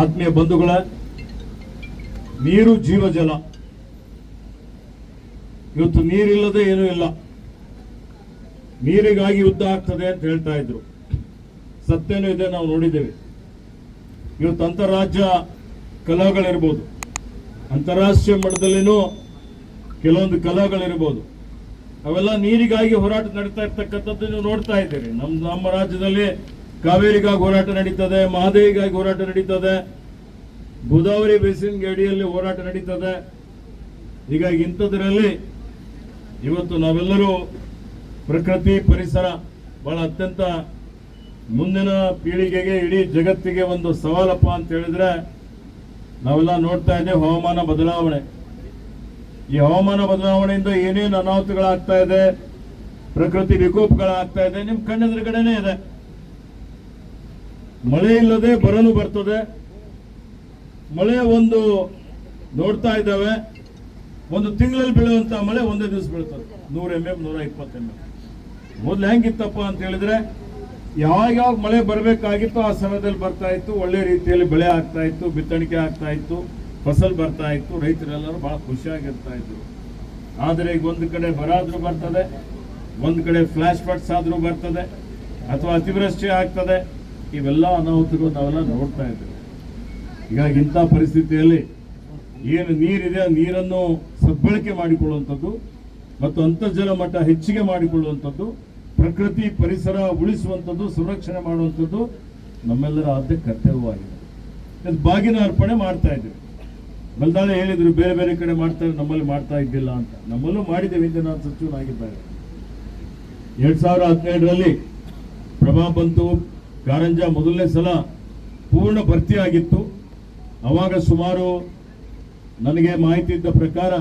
ಆತ್ಮೀಯ ಬಂಧುಗಳ, ನೀರು ಜೀವಜಲ ಇವತ್ತು ನೀರಿಲ್ಲದೆ ಏನೂ ಇಲ್ಲ. ನೀರಿಗಾಗಿ ಯುದ್ಧ ಆಗ್ತದೆ ಅಂತ ಹೇಳ್ತಾ ಇದ್ರು. ಸತ್ಯನೂ ಇದೆ, ನಾವು ನೋಡಿದ್ದೇವೆ. ಇವತ್ತು ಅಂತಾರಾಜ್ಯ ಕಲಹಗಳಿರ್ಬೋದು ಅಂತಾರಾಷ್ಟ್ರೀಯ ಮಟ್ಟದಲ್ಲಿನೂ ಕೆಲವೊಂದು ಕಲಹಗಳಿರ್ಬೋದು ಅವೆಲ್ಲ ನೀರಿಗಾಗಿ ಹೋರಾಟ ನಡೀತಾ ಇರ್ತಕ್ಕಂಥದ್ದು ನೀವು ನೋಡ್ತಾ ಇದ್ದೀರಿ. ನಮ್ಮ ನಮ್ಮ ರಾಜ್ಯದಲ್ಲಿ ಕಾವೇರಿಗಾಗಿ ಹೋರಾಟ ನಡೀತದೆ, ಮಹದೇವಿಗಾಗಿ ಹೋರಾಟ ನಡೀತದೆ ಗೋದಾವರಿ ಬೇಸಿನ್ ಗಡಿಯಲ್ಲಿ ಹೋರಾಟ ನಡೀತದೆ. ಹೀಗಾಗಿ ಇಂಥದ್ರಲ್ಲಿ ಇವತ್ತು ನಾವೆಲ್ಲರೂ ಪ್ರಕೃತಿ ಪರಿಸರ ಬಹಳ ಅತ್ಯಂತ ಮುಂದಿನ ಪೀಳಿಗೆಗೆ, ಇಡೀ ಜಗತ್ತಿಗೆ ಒಂದು ಸವಾಲಪ್ಪ ಅಂತ ಹೇಳಿದ್ರೆ ನಾವೆಲ್ಲ ನೋಡ್ತಾ ಇದ್ದೇವೆ ಹವಾಮಾನ ಬದಲಾವಣೆ. ಈ ಹವಾಮಾನ ಬದಲಾವಣೆಯಿಂದ ಏನೇನು ಅನಾಹುತಗಳಾಗ್ತಾ ಇದೆ, ಪ್ರಕೃತಿ ವಿಕೋಪಗಳಾಗ್ತಾ ಇದೆ, ನಿಮ್ ಕಣ್ಣೆದುರುಗಡೆನೆ ಇದೆ. ಮಳೆ ಇಲ್ಲದೆ ಬರಲು ಬರ್ತದೆ. ಮಳೆ ಒಂದು ನೋಡ್ತಾ ಇದ್ದಾವೆ. ಒಂದು ತಿಂಗಳಲ್ಲಿ ಬೀಳುವಂತ ಮಳೆ ಒಂದೇ ದಿವಸ ಬೀಳ್ತದೆ. ನೂರ ಎಂ ಎಂ ನೂರ ಇಪ್ಪತ್ತು ಎಂ ಎಂ ಮೊದ್ಲು ಹೆಂಗಿತ್ತಪ್ಪ ಅಂತ ಹೇಳಿದ್ರೆ ಯಾವಾಗ ಯಾವಾಗ ಮಳೆ ಬರಬೇಕಾಗಿತ್ತು ಆ ಸಮಯದಲ್ಲಿ ಬರ್ತಾ ಇತ್ತು. ಒಳ್ಳೆ ರೀತಿಯಲ್ಲಿ ಬೆಳೆ ಆಗ್ತಾ ಇತ್ತು, ಬಿತ್ತಣಿಕೆ ಆಗ್ತಾ ಇತ್ತು, ಫಸಲ್ ಬರ್ತಾ ಇತ್ತು, ರೈತರೆಲ್ಲರೂ ಬಹಳ ಖುಷಿಯಾಗಿರ್ತಾ ಇದ್ರು. ಆದರೆ ಈಗ ಒಂದು ಕಡೆ ಬರ ಆದ್ರೂ ಬರ್ತದೆ, ಒಂದು ಕಡೆ ಫ್ಲಾಶ್ ಫ್ಲಡ್ಸ್ ಆದರೂ ಬರ್ತದೆ, ಅಥವಾ ಅತಿವೃಷ್ಟಿ ಆಗ್ತದೆ. ಇವೆಲ್ಲ ಅನಾಹುತಗಳು ನಾವೆಲ್ಲ ನೋಡ್ತಾ ಇದ್ದೇವೆ. ಹೀಗಾಗಿ ಇಂಥ ಪರಿಸ್ಥಿತಿಯಲ್ಲಿ ಏನು ನೀರಿದೆ ಆ ನೀರನ್ನು ಸದ್ಬಳಕೆ ಮಾಡಿಕೊಳ್ಳುವಂಥದ್ದು ಮತ್ತು ಅಂತರ್ಜಲ ಮಟ್ಟ ಹೆಚ್ಚಿಗೆ ಮಾಡಿಕೊಳ್ಳುವಂಥದ್ದು, ಪ್ರಕೃತಿ ಪರಿಸರ ಉಳಿಸುವಂಥದ್ದು, ಸಂರಕ್ಷಣೆ ಮಾಡುವಂಥದ್ದು ನಮ್ಮೆಲ್ಲರ ಆದ್ಯ ಕರ್ತವ್ಯವಾಗಿದೆ. ಇದು ಬಾಗಿನ ಅರ್ಪಣೆ ಮಾಡ್ತಾ ಇದ್ದೀವಿ. ಬಲ್ದಾಳೆ ಹೇಳಿದ್ರು, ಬೇರೆ ಬೇರೆ ಕಡೆ ಮಾಡ್ತಾರೆ, ನಮ್ಮಲ್ಲಿ ಮಾಡ್ತಾ ಇದ್ದಿಲ್ಲ ಅಂತ. ನಮ್ಮಲ್ಲೂ ಮಾಡಿದ್ದೇವೆ ಹಿಂದೆ ನಾನು ಸಚಿವನಾಗಿದ್ದಾಗ ಎರಡ್ ಸಾವಿರ ಹದಿನೇಳರಲ್ಲಿ ಪ್ರಭಾ ಬಂತು ಕಾರಂಜ ಮೊದಲನೇ ಸಲ ಪೂರ್ಣ ಭರ್ತಿ ಆಗಿತ್ತು. ಅವಾಗ ಸುಮಾರು ನನಗೆ ಮಾಹಿತಿ ಇದ್ದ ಪ್ರಕಾರ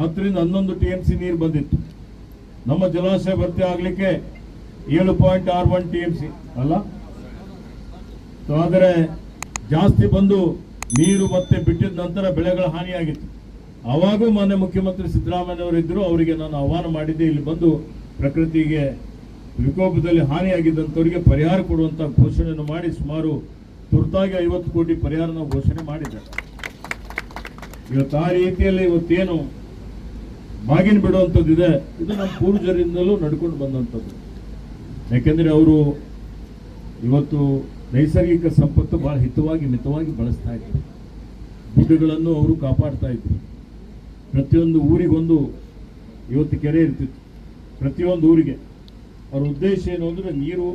ಹತ್ತರಿಂದ ಹನ್ನೊಂದು ಟಿ ಎಂ ಸಿ ನೀರು ಬಂದಿತ್ತು. ನಮ್ಮ ಜಲಾಶಯ ಭರ್ತಿ ಆಗಲಿಕ್ಕೆ ಏಳು ಪಾಯಿಂಟ್ ಆರು ಒನ್ ಟಿ ಎಂ ಸಿ ಅಲ್ಲ? ಸೊ ಆದರೆ ಜಾಸ್ತಿ ಬಂದು ನೀರು ಮತ್ತೆ ಬಿಟ್ಟಿದ ನಂತರ ಬೆಳೆಗಳ ಹಾನಿಯಾಗಿತ್ತು. ಅವಾಗೂ ಮಾನ್ಯ ಮುಖ್ಯಮಂತ್ರಿ ಸಿದ್ದರಾಮಯ್ಯ ಇದ್ರು ಅವರಿಗೆ ನಾನು ಆಹ್ವಾನ ಮಾಡಿದ್ದೆ, ಇಲ್ಲಿ ಬಂದು ಪ್ರಕೃತಿಗೆ ವಿಕೋಪದಲ್ಲಿ ಹಾನಿಯಾಗಿದ್ದಂಥವರಿಗೆ ಪರಿಹಾರ ಕೊಡುವಂಥ ಘೋಷಣೆಯನ್ನು ಮಾಡಿ ಸುಮಾರು ತುರ್ತಾಗಿ ಐವತ್ತು ಕೋಟಿ ಪರಿಹಾರ ನಾವು ಘೋಷಣೆ ಮಾಡಿದ್ದಾರೆ. ಇವತ್ತು ಆ ರೀತಿಯಲ್ಲಿ ಇವತ್ತೇನು ಬಾಗಿನ ಬಿಡುವಂಥದ್ದಿದೆ, ಇದು ನಮ್ಮ ಪೂರ್ವಜರಿಂದಲೂ ನಡ್ಕೊಂಡು ಬಂದಂಥದ್ದು. ಯಾಕೆಂದರೆ ಅವರು ಇವತ್ತು ನೈಸರ್ಗಿಕ ಸಂಪತ್ತು ಬಹಳ ಹಿತವಾಗಿ ಮಿತವಾಗಿ ಬಳಸ್ತಾ ಇದ್ರು ಗುಡ್ಡಗಳನ್ನು ಅವರು ಕಾಪಾಡ್ತಾ ಇದ್ರು ಪ್ರತಿಯೊಂದು ಊರಿಗೊಂದು ಇವತ್ತು ಕೆರೆ ಇರ್ತಿತ್ತು. ಪ್ರತಿಯೊಂದು ಊರಿಗೆ ಅವ್ರ ಉದ್ದೇಶ ಏನು ಅಂದರೆ ನೀರು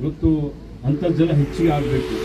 ಇವತ್ತು ಅಂತರ್ಜಲ ಹೆಚ್ಚಿಗೆ ಆಗಬೇಕು.